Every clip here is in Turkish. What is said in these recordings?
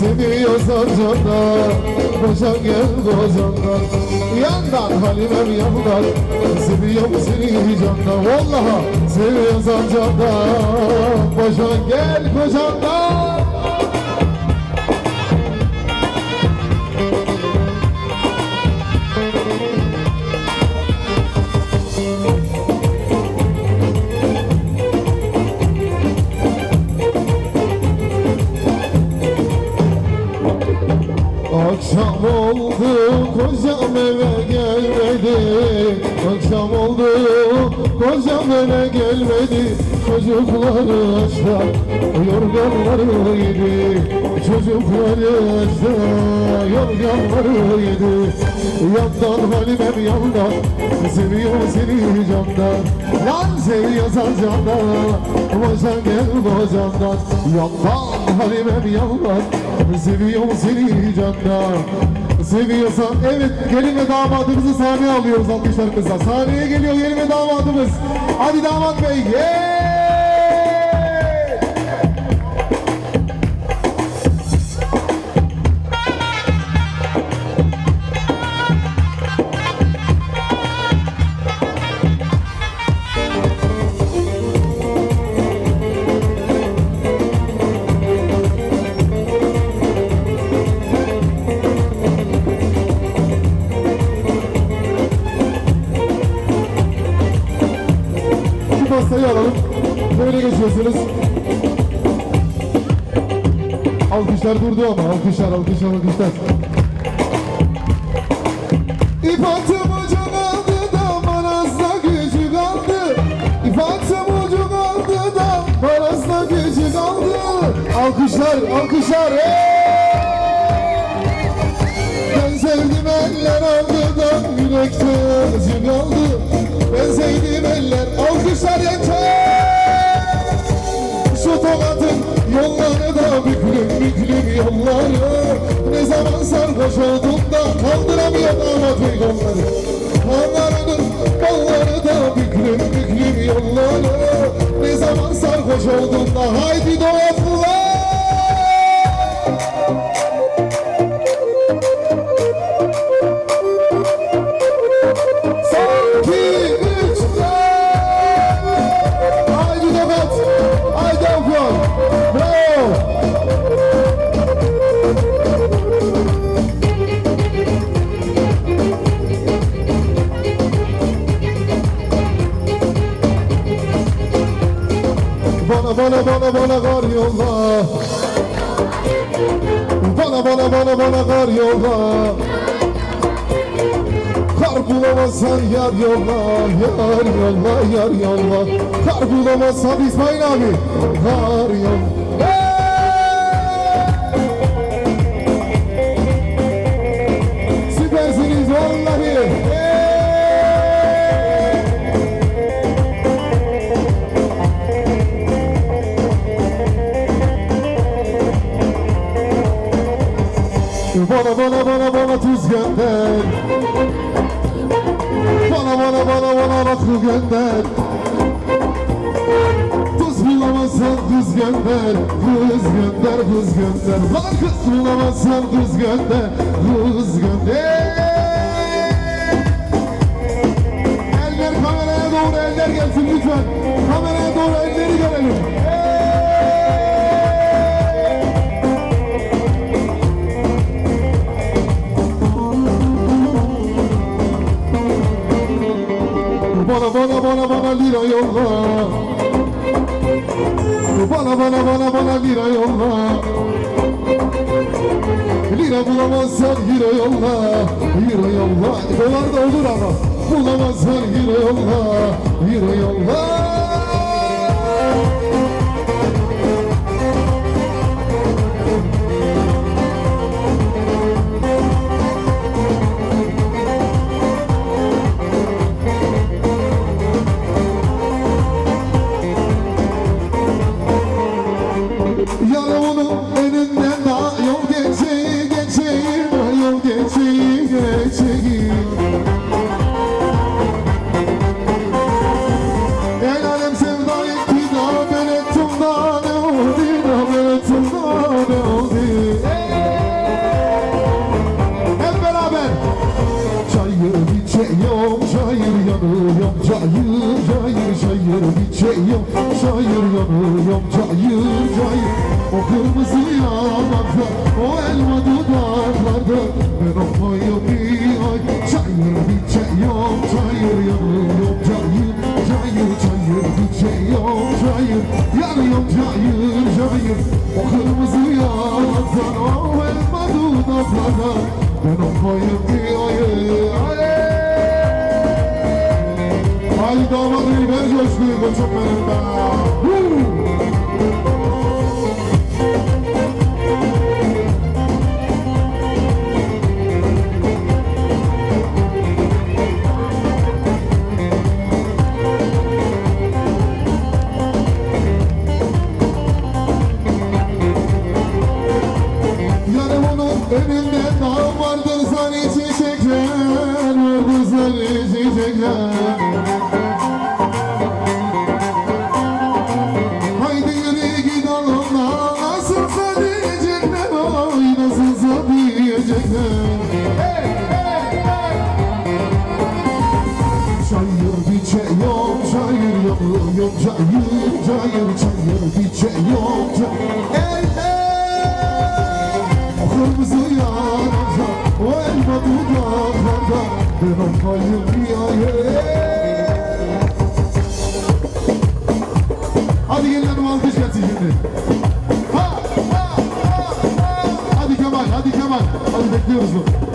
Seviyorsan candan Boşan gel kocandan Yandan Halimem yandan Seviyorum seni candan. Vallaha seviyorsan candan Boşan gel kocandan me kocam eve gelmedi Çocukları açta yorganları yedi Çocukları açta yorganları yedi. Yandan halimem yandan Seviyor seni candan Lan seviyorsan candan Boşan gel kocandan Yandan halimem yandan Seviyorum seni candan Seviyorsan evet gelin ve damadımızı sahneye alıyoruz alkışlarımızla Sahneye geliyor gelin ve damadımız Hadi damat bey yeah! Şu pastayı alalım. Böyle geçiyorsunuz. Alkışlar durdu ama alkışlar alkışlar alkışlar. İp atım ucu kaldı da manasla gücü kaldı. İp atım ucu kaldı da manasla gücü kaldı. Alkışlar alkışlar. Hey! Ben sevdim eller aldı da yürekte acı kaldı Ben sevdim eller alkışlar yeter. Şu tokatın yolları da büklüm büklüm yolları. Ne zaman sarhoş olduğunda kaldıramıyor damat bey kolları. Kanlarının kolları da büklüm büklüm yolları. Ne zaman sarhoş olduğunda haydi doğatlılar Bana bana bana bana kar yolla Bana bana bana bana kar yolla Kar bulamazsan yar yolla, yar yolla, yar yolla Kar bulamazsan İsmail abi, kar yolla bana bana bana tuz gönder. Bana bana bana bana rakı gönder. Kız bulamazsan kız gönder. Kız gönder kız gönder. Lan kız bulamazsan kız gönder. Kız gönder. Eller kameraya doğru eller gelsin lütfen. Kameraya doğru elleri görelim bana lira yolla. Bana bana bana bana lira yolla. Lira bulamazsan euro yolla. Euro yolla. Dolar da olur ama Bulamazsan euro yolla. Euro yolla yanıyorum Cayır cayır şair biçeyim Şair yanıyorum Cayır cayır O kırmızı yanaklar O elma dudaklarda. Ben okuyum bir ay Şair biçeyim Şair yanıyorum Cayır cayır Şair biçeyim Şair yanıyorum Cayır cayır O kırmızı yanaklar O elma dudaklarda. Ben okuyum bir ay ay. Ay, damat river gözlüğü bu çok merhaba. Gelin hanım alkış gelsin şimdi. Ha ha ha ha. Hadi Kemal, hadi Kemal. Hadi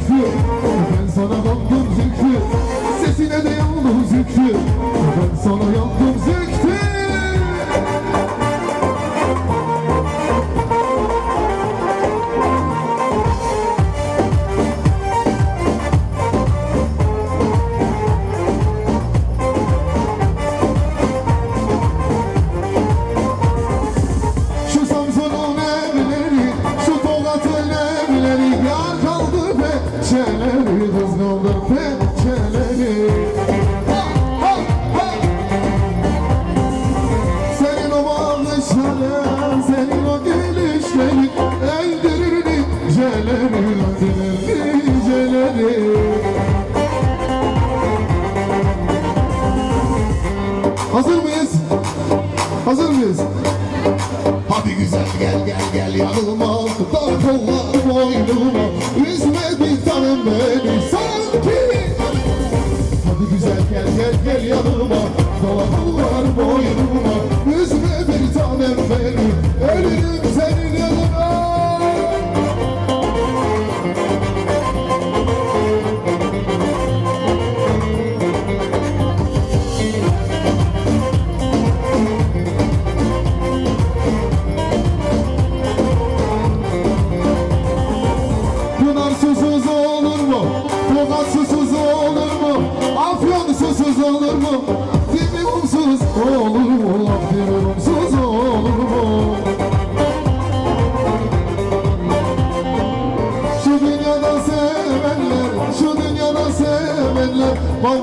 züktü Ben sana yandım züktü Sesine de yandım züktü Ben sana yandım züktü yanıma Dar kollar boynuma Üzme bir tanem beni. Sanki Hadi güzel gel gel gel yanıma. Dar kollar boynuma Üzme bir tanem beni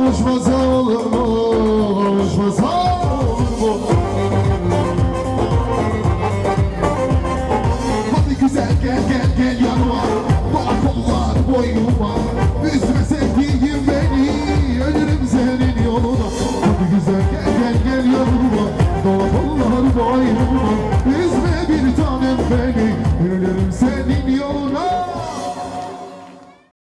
kavuşmasa olur mu? Kavuşmasa olur mu? Hadi güzel gel gel gel yanıma Bu akollar boynuma